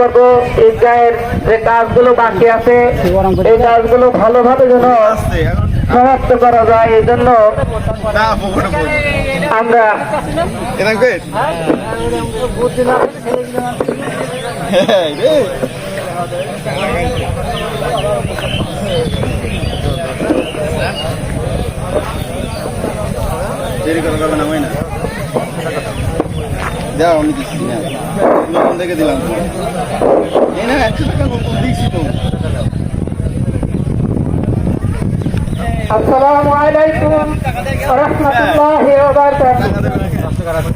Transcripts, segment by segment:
করব। ঈদগাহের যে কাজগুলো বাকি আছে, এই কাজগুলো ভালোভাবে যেন সমাপ্ত করা যায়, এই জন্য আমরা দেরি করা যাবে না। যাও আমি দিচ্ছি না নতুন থেকে দিলাম। এই না একশো টাকা নতুন দিচ্ছি তো। আসসালামু আলাইকুম। রহমতুল্লাহি ওয়া বারাকাতুহু।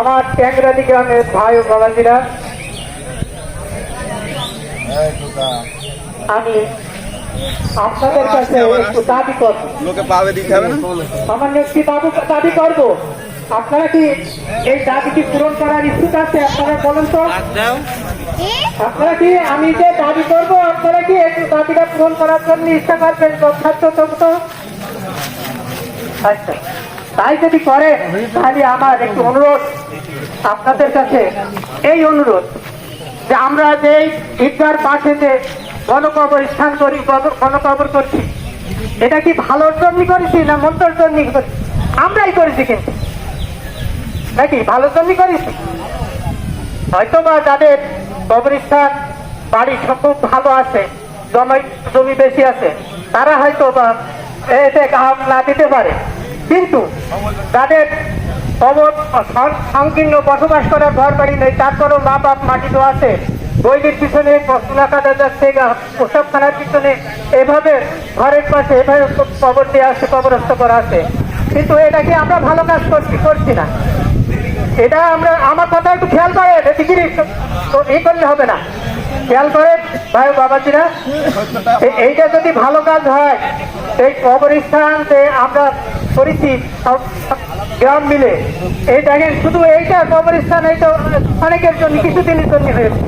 আমার ট্যাংরানি গ্রামের ভাই ও বাবাজিরা আমি আপনাদের কাছে একটু দাবি করব। লোকে পাবে দিতে হবে না? সামান্য একটি দাবি করব। আপনারা কি এই দাবিটি পূরণ করার ইচ্ছুক আছে আপনারা বলেন তো? আপনারা কি আমি যে দাবি করব আপনারা কি এই দাবিটা পূরণ করার জন্য ইচ্ছা করবেন ছাত্র তো আচ্ছা তাই যদি করে তাহলে আমার একটু অনুরোধ আপনাদের কাছে। এই অনুরোধ যে আমরা যে ঈদগার পাশে যে গণকবর স্থান করি গণ- গণকবর করছি এটা কি ভালোর জন্য করেছি না মন্দর জন্য করেছি? আমরাই করেছি কিন্তু। নাকি ভালোর জন্য করেছি হয়তো বা যাদের কবরস্থান, বাড়ি খুব ভালো আছে, জমি জমি বেশি আছে, তারা হয়তো বা এতে কাম না দিতে পারে। কিন্তু যাদের কবর সংকীর্ণ বসবাস করার ঘর বাড়ি নেই তারপরেও মা বাপ মাটি তো আছে। বইয়ের পিছনে কাটা যাচ্ছে ওসবখানার পিছনে, এভাবে ঘরের পাশে এভাবে কবর দেওয়া আছে, কবরস্থ করা আছে। কিন্তু এটাকে আমরা ভালো কাজ করছি করছি না? এটা আমরা, আমার কথা একটু খেয়াল করে এদিকে এই করলে হবে না। খেয়াল করে ভাই বাবাজিরা এইটা যদি ভালো কাজ হয়, এই কবরস্থান যে আমরা করেছি গ্রাম মিলে। দেখেন, শুধু এইটা কবরস্থান, এই তো অনেকের জন্য কিছুদিনের জন্য হয়েছে।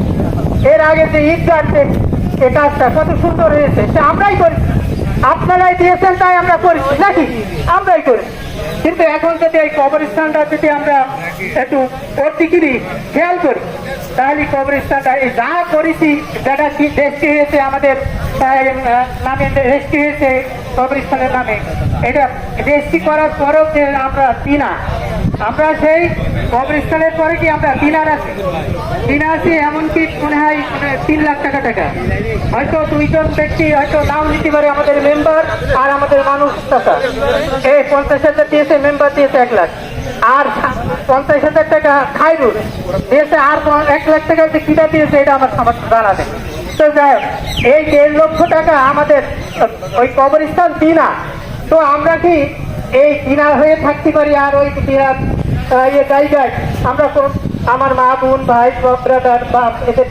এর আগে যে ঈদগাহ যে এই কাজটা কত সুন্দর হয়েছে, সে আমরাই করি আপনারাই দিয়েছেন, তাই আমরা করেছি, নাকি? আমরাই করি কিন্তু এখন যদি এই কবরস্থানটা যদি আমরা একটু প্রতিকিরি খেয়াল করি, তাহলে কবরস্থানটা এই যা করেছি, যেটা দেশকে হয়েছে আমাদের নামে রেস্টি হয়েছে কবরস্থানের নামে। এটা রেস্টি করার পরও যে আমরা দিনা আমরা সেই কবরস্থানের পরে কি আমরা দিনার আছি? দিনা আছি এমনকি মনে হয় মানে তিন লাখ টাকা টাকা। হয়তো দুইজন ব্যক্তি হয়তো নাম নিতে পারে আমাদের মেম্বার আর আমাদের মানুষ টাকা এই পঞ্চাশ হাজার দিয়েছে মেম্বার দিয়েছে এক লাখ। আর পঞ্চাশ হাজার টাকা খাইরুল দিয়েছে, আর এক লাখ টাকা যে কিনা দিয়েছে, এটা আমার আমার জানা নেই। তো যাই এই দেড় লক্ষ টাকা আমাদের ওই কবরস্থান দিনা। তো আমরা কি এই দিনা হয়ে থাকতে পারি আর ওই ইয়ে জায়গায়। আমরা কোন- আমার মা বোন, ভাই ব্রাদার বা এদের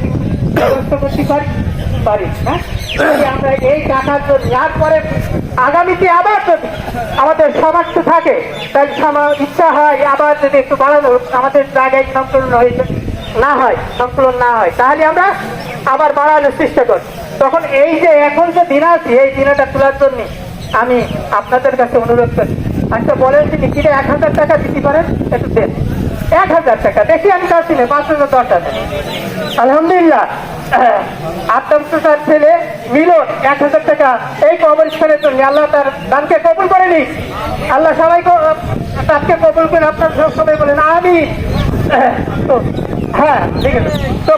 ব্যবস্থা করতে পারি? পারি হ্যাঁ? আমরা এই টাকার জন্য আর পরে আগামীতে আবার যদি আমাদের সামর্থ্য থাকে, তাহলে সামা- ইচ্ছা হয় আবার যদি একটু বাড়ানো আমাদের জায়গায় সংকলন হয়েছে না হয়, সংকলন না হয়, তাহলে আমরা আবার বাড়ানোর চেষ্টা করি তখন এই যে এখন যে দিন আছে, এই দিনটা তোলার জন্য আমি আপনাদের কাছে অনুরোধ করি। আচ্ছা বলেন তিনি কিনে এক হাজার টাকা দিতে পারেন? একটু দেন। এক হাজার টাকা, দেখি আমি কাছে নেই পাঁচ হাজার দশ হাজার। আলহামদুলিল্লাহ। আত্মপ্রসাদ ছেলে, মিলন, এক হাজার টাকা। এই কবরস্থানের জন্য আল্লাহ তার দানকে কবুল করে নি আল্লাহ সবাই তাকে কবুল করে আপনার সবাই বলেন আমি তো হ্যাঁ ঠিক আছে। তো